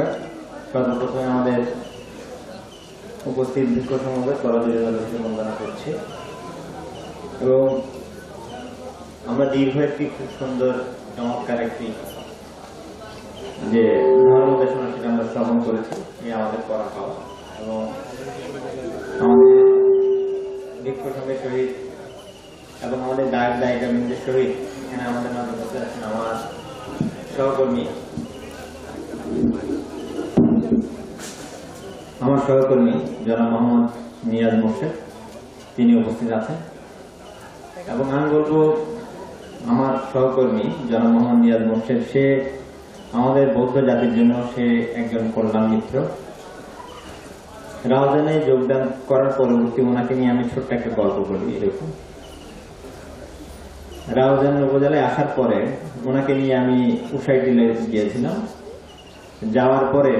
নমস্কার সর্বপ্রথমে আমাদের উপস্থিত ভিক্ষ সমাজের করজোড়ে বন্দনা করছি। এবং আমরা দীর্ঘ একটি খুব সুন্দর, চমৎকার একটি যে ধর্ম সেটা আমরা শ্রবণ করেছি এই আমাদের করা খাওয়া এবং আমাদের ভিক্ষ সঙ্গের সহিত এবং আমাদের গায়িকা বৃন্দের সহিত এখানে আমাদের মাঝে বসে আছেন আমার সহকর্মী আমার সহকর্মী জনাব মোহাম্মদ নিয়াজ মোর্শেদ, তিনি উপস্থিত আছেন। এবং আমি বলব, আমার সহকর্মী জনাব মোহাম্মদ নিয়াজ মোর্শেদ, সে আমাদের বৌদ্ধ জাতির জন্য সে একজন কল্যাণ মিত্র। রাউজানে যোগদান করার পরবর্তী ওনাকে নিয়ে আমি ছোট্ট একটা গল্প বলি এরকম রাউজান উপজেলায় আসার পরে ওনাকে নিয়ে আমি উষাই টিলে গিয়েছিলাম। যাওয়ার পরে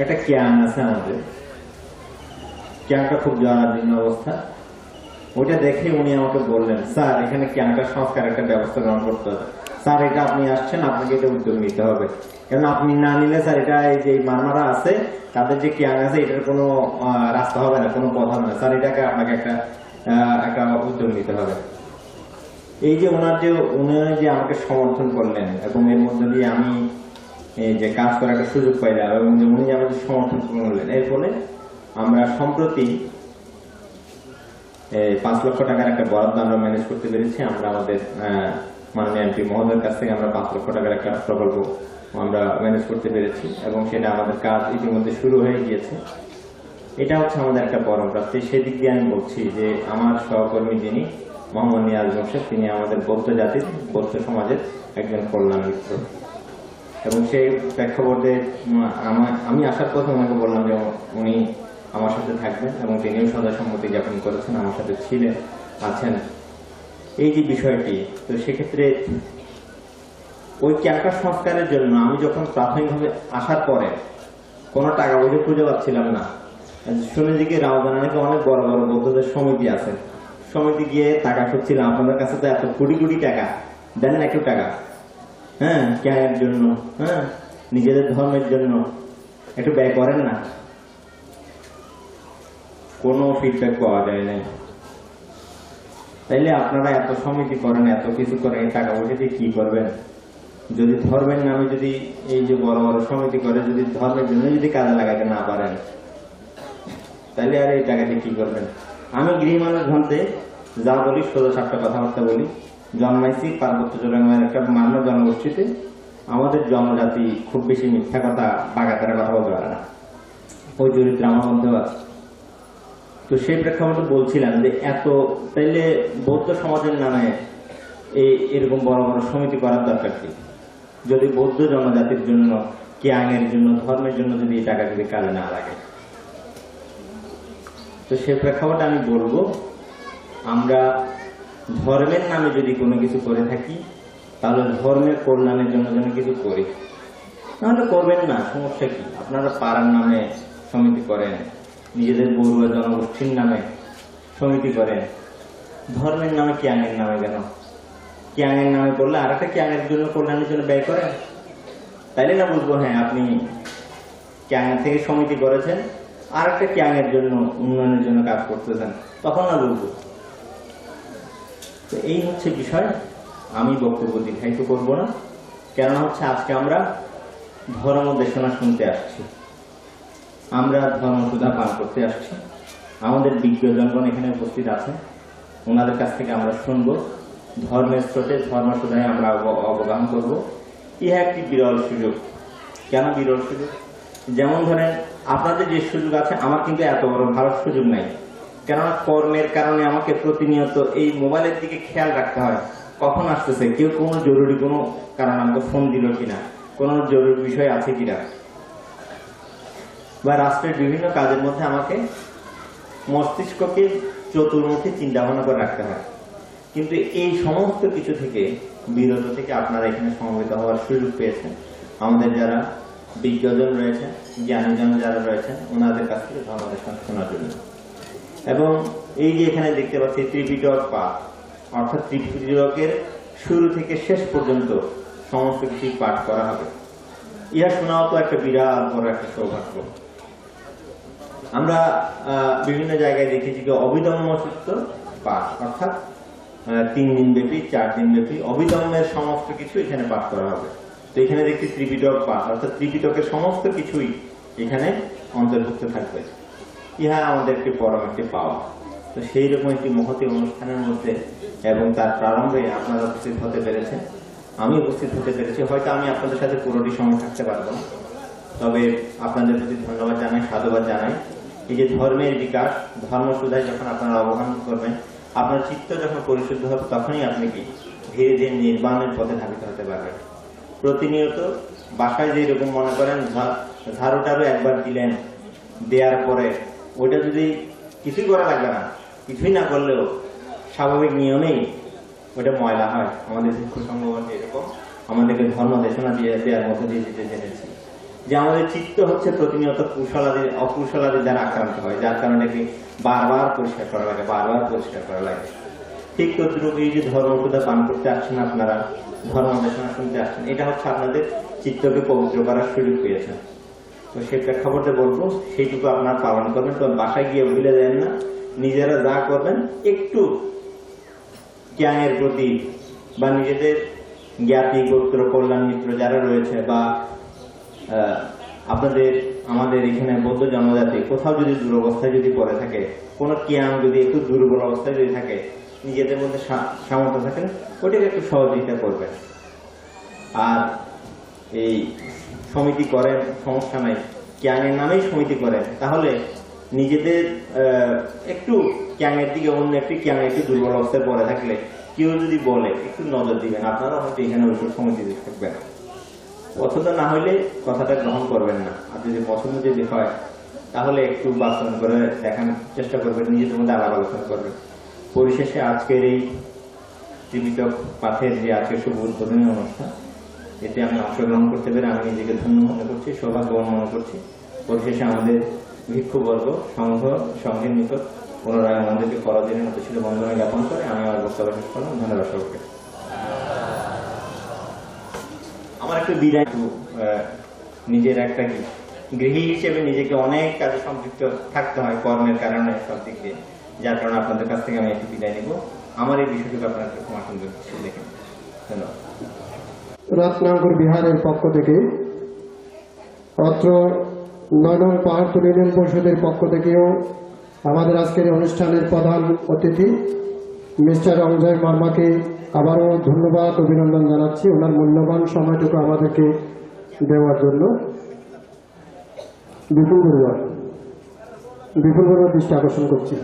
একটা ক্যাম্প আছে আমাদের। ক্যাম্পটা খুব জরাজীর্ণ অবস্থা। ওইটা দেখে উনি আমাকে বললেন, স্যার, এখানে ক্যাম্পটা সংস্কার একটা ব্যবস্থা গ্রহণ করতে হবে। স্যার, এটা আপনি আসছেন, আপনাকে এটা উদ্যোগ নিতে হবে। কারণ আপনি না নিলে, স্যার, এটা এই যে মারমারা আছে, তাদের যে ক্যাম্প আছে, এটার কোনো রাস্তা হবে না, কোনো পথ হবে না। স্যার, এটাকে আপনাকে একটা একটা উদ্যোগ নিতে হবে। এই যে ওনার যে, উনি যে আমাকে সমর্থন করলেন, এবং এর মধ্যে দিয়ে আমি যে কাজ করার একটা সুযোগ পাই পাইলাম এবং উনি আমাদের সমর্থন করলেন। এর ফলে আমরা সম্প্রতি পাঁচ লক্ষ টাকার একটা বরাদ্দ আমরা ম্যানেজ করতে পেরেছি। আমরা আমাদের মাননীয় এমপি মহোদয়ের কাছ থেকে আমরা পাঁচ লক্ষ টাকার একটা প্রকল্প আমরা ম্যানেজ করতে পেরেছি এবং সেটা আমাদের কাজ ইতিমধ্যে শুরু হয়ে গিয়েছে। এটা হচ্ছে আমাদের একটা পরম প্রাপ্তি সেদিক দিয়ে আমি বলছি যে আমার সহকর্মী যিনি, মোহাম্মদ নিয়াজ মোর্শেদ, তিনি আমাদের বৌদ্ধ জাতির, বৌদ্ধ সমাজের একজন কল্যাণ মিত্র। এবং সেই প্রেক্ষাপটে আমা- আসার কথা ওনাকে বললাম যে উনি আমার সাথে থাকবেন এবং তিনিও সদা সম্মতি জ্ঞাপন করেছেন, আমার সাথে ছিলেন, আছেন। এই যে বিষয়টি, তো সেক্ষেত্রে ওই ক্যাম্পাস সংস্কারের জন্য আমি যখন প্রাথমিকভাবে আসার পরে কোনো টাকা পয়সা খুঁজে পাচ্ছিলাম না শুনে যে কি রাউজানে নাকি অনেক বড় বড় বৌদ্ধদের সমিতি আছে। সমিতি গিয়ে টাকা খুঁজছিলাম, আপনাদের কাছে তো এত কোটি কোটি টাকা, দেন একটু টাকা। হ্যাঁ জ্ঞানের জন্য হ্যাঁ নিজেদের ধর্মের জন্য। একটু ব্যয় করেন না। কোনো ফিডব্যাক পাওয়া যায় নাই তাইলে আপনারা এত সমিতি করেন, এত কিছু করেন টাকা পয়সা দিয়ে কি করবেন? যদি ধর্মের নামে যদি এই যে বড় বড় সমিতি করে, যদি ধর্মের জন্য যদি কাজে লাগাতে না পারেন তাহলে আর এই টাকা দিয়ে কি করবেন? আমি গৃহ মানুষ ভান্তে যা বলি, সোজা সাতটা কথাবার্তা বলি। জন্মাইছি, পার্বত্য চট্টগ্রামের একটা মান্য জনগোষ্ঠীতে। আমাদের জনজাতি খুব বেশি মিথ্যা কথা বাগাতারা কথা বলতে পারে না। ওই চরিত্র আমার মধ্যেও আছে। তো সেই প্রেক্ষাপটে বলছিলাম যে এত, তাইলে বৌদ্ধ সমাজের নামে এই এরকম বড় বড় সমিতি করার দরকার কি? যদি বৌদ্ধ জনজাতির জন্য কিয়াংয়ের জন্য, ধর্মের জন্য যদি এই টাকা যদি কাজে না লাগে? তো সে প্রেক্ষাপটে আমি বলব, আমরা ধর্মের নামে যদি কোনো কিছু করে থাকি, তাহলে ধর্মের কল্যাণের জন্য যেন কিছু করি। নাহলে করবেন না, সমস্যা কি? আপনারা পাড়ার নামে সমিতি করেন, নিজেদের বড়ুয়া জনগোষ্ঠীর নামে সমিতি করেন। ধর্মের নামে কিয়াঙের নামে কেন? কিয়াঙের নামে করলে আর একটা কিয়াঙের জন্য কল্যাণের জন্য ব্যয় করেন। তাইলে না বুঝব হ্যাঁ আপনি ক্যাঙের থেকে সমিতি করেছেন আর একটা ক্যাঙের জন্য উন্নয়নের জন্য কাজ করতেছেন। তখন না বুঝব। তো এই হচ্ছে বিষয়। আমি বক্তব্য দীর্ঘায়িত করব না। কেননা হচ্ছে আজকে আমরা ধর্ম দেশনা শুনতে আসছি। আমরা ধর্মসুধা পান করতে আসছি। আমাদের বিজ্ঞজনগণ এখানে উপস্থিত আছে ওনাদের কাছ থেকে আমরা শুনব। ধর্মের স্রোতে ধর্মসুধায় আমরা অব- অবগাহন করব। ইহা একটি বিরল সুযোগ। কেন বিরল সুযোগ? যেমন ধরেন, আপনাদের যে সুযোগ আছে, আমার কিন্তু এত বড় ভালো সুযোগ নাই। কেননা কর্মের কারণে আমাকে প্রতিনিয়ত এই মোবাইলের দিকে খেয়াল রাখতে হয়। কখন আসতেছে? কেউ কোনো জরুরি কোনো কারণ আমাকে ফোন দিল কিনা? কোনো জরুরি বিষয় আছে কিনা? বা রাষ্ট্রের বিভিন্ন কাজের মধ্যে আমাকে মস্তিষ্ককে চতুর্মুখী চিন্তা ভাবনা করে রাখতে হয়। কিন্তু এই সমস্ত কিছু থেকে, বিরত থেকে আপনারা এখানে সমবেত হওয়ার সুযোগ পেয়েছেন। আমাদের যারা বিজ্ঞজন রয়েছেন, জ্ঞানীজন যারা রয়েছেন, ওনাদের কাছ থেকে ধর্মদেশন শোনার জন্য। এবং এই যে এখানে দেখতে পাচ্ছি ত্রিপিটক পাঠ অর্থাৎ ত্রিপিটকের শুরু থেকে শেষ পর্যন্ত সমস্ত কিছু পাঠ করা হবে। ইহা শোনাও তো একটা বিরাট বড় একটা সৌভাগ্য। আমরা বিভিন্ন জায়গায় দেখেছি যে অবিদম্য সূত্র পাঠ, অর্থাৎ তিন দিন ব্যাপী, চার দিন ব্যাপী অবিদম্যের সমস্ত কিছু এখানে পাঠ করা হবে। তো এখানে দেখছি ত্রিপিটক পাঠ, অর্থাৎ ত্রিপিটকের সমস্ত কিছুই এখানে অন্তর্ভুক্ত থাকবে। ইহা আমাদের একটি পরম একটি পাওয়া তো সেই রকম একটি মহতি অনুষ্ঠানের মধ্যে এবং তার প্রারম্ভে আপনারা উপস্থিত হতে পেরেছেন। আমি উপস্থিত হতে পেরেছি। হয়তো আমি আপনাদের সাথে পুরোটি সময় থাকতে পারব। তবে আপনাদের প্রতি ধন্যবাদ জানাই, সাধুবাদ জানাই। এই যে ধর্মের বিকাশ, ধর্ম সুধায় যখন আপনারা অবগাহন করবেন, আপনার চিত্ত যখন পরিশুদ্ধ হবে, তখনই আপনি কি? ধীরে ধীরে নির্বাণের পথে ধাবিত হতে পারবেন। প্রতিনিয়ত বাসায় যে এরকম মনে করেন ঝাড়ুটারও একবার দিলেন, দেওয়ার পরে ওইটা যদি কিছুই করা লাগবে না, কিছুই না করলেও স্বাভাবিক নিয়মেই ওটা ময়লা হয়। আমাদের শিক্ষক সংগঠন এরকম, আমাদেরকে ধর্ম দেশনা দিয়ে দেওয়ার মধ্যে দিয়ে দিতে জেনেছি। যে আমাদের চিত্ত হচ্ছে প্রতিনিয়ত কুশলাদি, অকুশলাদি দ্বারা আক্রান্ত হয়, যার কারণে কি বারবার পরিষ্কার করা লাগে, বারবার পরিষ্কার করা লাগে। ঠিক তদ্রুপ এই যে ধর্মপুদা পান করতে আসছেন আপনারা, ধর্ম দেশনা শুনতে আসছেন, এটা হচ্ছে আপনাদের চিত্তকে পবিত্র করার সুযোগ পেয়েছেন তো সেই প্রেক্ষাপটে বলব, সেইটুকু আপনার পালন করবেন তো বাসায় গিয়ে ভুলে দেন না, নিজেরা যা করবেন, একটু জ্ঞানের প্রতি বা নিজেদের জ্ঞাতি, গোত্র, কল্যাণ, মিত্র যারা রয়েছে বা আপনাদের, আমাদের এখানে বৌদ্ধ জনজাতি, কোথাও যদি দুরবস্থায় যদি পড়ে থাকে, কোনো জ্ঞান যদি একটু দুর্বল অবস্থায় যদি থাকে, নিজেদের মধ্যে সামর্থ্য থাকে ওটাকে একটু সহযোগিতা করবেন। আর এই সমিতি করেন সমস্যা নাই। ক্যাংয়ের নামেই সমিতি করেন তাহলে নিজেদের একটু ক্যাংয়ের দিকে, অন্য একটি ক্যাং একটু দুর্বল অবস্থায় পড়ে থাকলে কেউ যদি বলে, একটু নজর দিবেন। আপনারা হয়তো এখানে ওইসব সমিতিতে থাকবেন পছন্দ না হইলে কথাটা গ্রহণ করবেন না। আর যদি পছন্দ যদি হয়, তাহলে একটু বাস্তব করে দেখানোর চেষ্টা করবেন, নিজেদের মধ্যে আলাপ আলোচনা করবেন। পরিশেষে আজকের এই জীবিত পাঠের যে আজকে শুভ উদ্বোধনী অনুষ্ঠান এতে আমি অংশগ্রহণ করতে পেরে আমি নিজেকে ধন্য মনে করছি সৌভাগ্য মনে করছি। পরিশেষে আমাদের ভিক্ষুবর্গ, সংঘ, সংঘের নিকট পুনরায় আমাদেরকে করদিনের মতো ছিল বন্ধনা জ্ঞাপন করে আমি আমার বক্তব্য শেষ করলাম। ধন্যবাদ সবাইকে। আমার একটা বিদায় নিজের একটা গৃহী হিসেবে নিজেকে অনেক কাজে সম্পৃক্ত থাকতে হয় কর্মের কারণে সব দিক দিয়ে। যার কারণে আপনাদের কাছ থেকে আমি একটু বিদায় নিব। আমার এই বিষয়টুকু আপনারা একটু সুন্দর দেখেন। ধন্যবাদ। রত্নাঙ্কুর বিহারের পক্ষ থেকে, অত্র নয় নং পাহাড়পুর ইউনিয়ন পরিষদের পক্ষ থেকেও আমাদের আজকের অনুষ্ঠানের প্রধান অতিথি, মিস্টার অঞ্জয় মার্মাকে আবারও ধন্যবাদ, অভিনন্দন জানাচ্ছি। ওনার মূল্যবান সময়টুকু আমাদেরকে দেওয়ার জন্য। বিপুল বড়ুয়া বিপুল বড়ুয়ার দৃষ্টি আকর্ষণ করছি।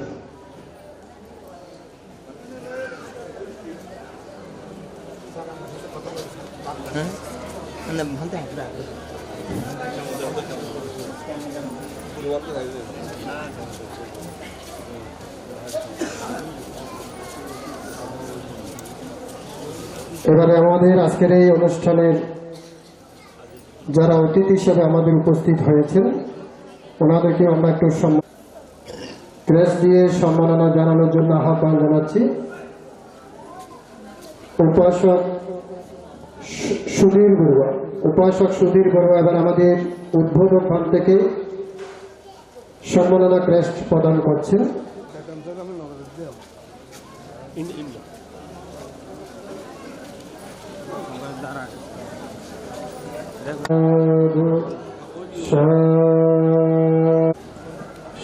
এবারে আমাদের আজকের এই অনুষ্ঠানের যারা অতিথি হিসেবে আমাদের উপস্থিত হয়েছেন, ওনাদেরকে আমরা একটু সম্মান ক্রেস দিয়ে সম্মাননা জানানোর জন্য আহ্বান জানাচ্ছি। উপাসক সু- সুধীর বড়ুয়া। উপাসক সুধীর বড়ুয়া এবার আমাদের উদ্বোধন ফান্ড থেকে সম্মাননা ক্রেস্ট প্রদান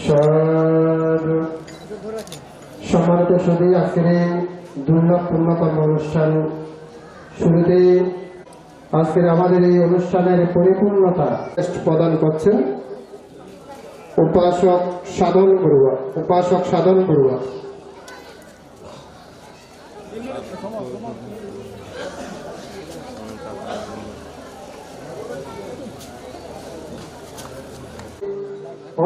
সাধু সম্মানিত সুদী আজকের এই দুর্লভ পূর্ণকর্ম অনুষ্ঠান শুরুতে আজকের আমাদের এই অনুষ্ঠানের পরিপূর্ণতা প্রদান করছেন উপাসক সাধন বড়ুয়া, উপাসক সাধন বড়ুয়া।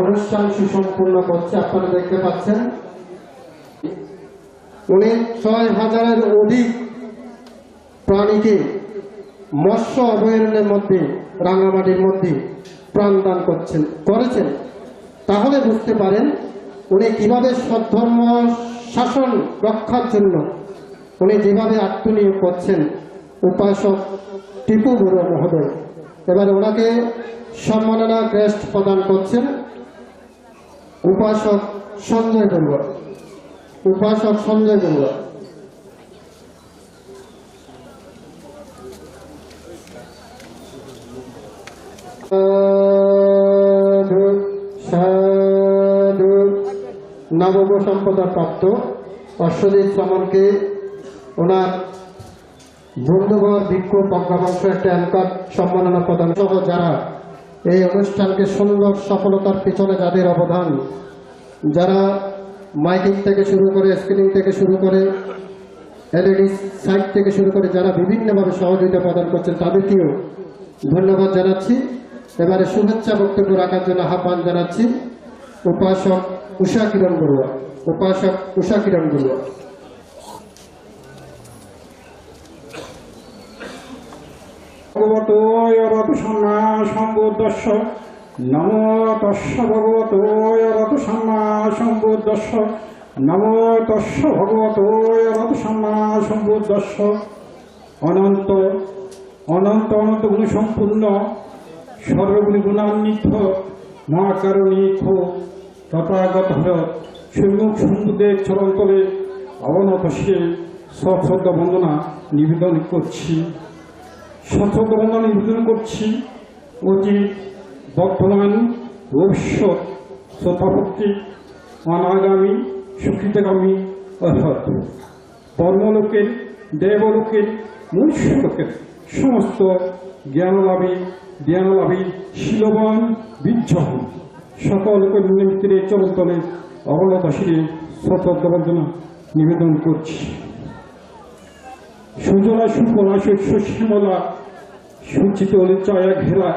অনুষ্ঠান সুসম্পূর্ণ করছে, আপনারা দেখতে পাচ্ছেন। উনি ছয় হাজারের অধিক প্রাণীকে মৎস্য অভয়ারণ্যের মধ্যে, রাঙামাটির মধ্যে প্রাণদান করছেন, করেছেন। তাহলে বুঝতে পারেন, উনি কীভাবে সদ্ধর্ম শাসন রক্ষার জন্য উনি যেভাবে আত্মনিয়োগ করছেন, উপাসক টিপু বড়ুয়া মহোদয়। এবার ওনাকে সম্মাননা ক্রেস্ট প্রদান করছেন উপাসক সঞ্জয় বড়ুয়া উপাসক সঞ্জয় বড়ুয়া নবম সম্পদা প্রাপ্ত অশ্বজিৎ সমনকে ওনার বন্ধুবর ভিক্ষু প্রজ্ঞাবংশ একটা সম্মাননা প্রদান সহ যারা এই অনুষ্ঠানকে সুন্দর সফলতার পিছনে যাদের অবদান, যারা মাইকিং থেকে শুরু করে, স্ক্রিনিং থেকে শুরু করে, এলইডি সাইট থেকে শুরু করে, যারা বিভিন্নভাবে সহযোগিতা প্রদান করছেন, তাদেরকেও ধন্যবাদ জানাচ্ছি। এবারে শুভেচ্ছা বক্তব্য রাখার জন্য আহ্বান জানাচ্ছি। উপাসক উষা কিরণ বড়ুয়া উপাসক উষা কিরণ বড়ুয়া ভগবতো অনন্ত অনন্ত অনন্ত গুণ সম্পূর্ণ সর্বগুণী গুণান্বিত মহাকারণিক তথাগত সম্মুখ সমুদ্রের চরণতলে অবনত সে সশ্রদ্ধ বন্দনা নিবেদন করছি। সশ্রদ্ধ বন্দনা নিবেদন করছি অতি বর্তমান ভবিষ্যৎ শ্রোতাভক্তি অনাগামী সুকৃতগামী অর্থাৎ কর্মলোকের দেবলোকের, মনুষ্যলোকের সমস্ত জ্ঞানলাভী জ্ঞানলাভী শিলবান বিজ্জহন সকল কন্যামিত্রের চরণতলে অবনত শিরে দেওয়ার জন্য নিবেদন করছি। সুজলা সুফলা শস্য শ্যামলা সঞ্চিত চায়া ঘেরা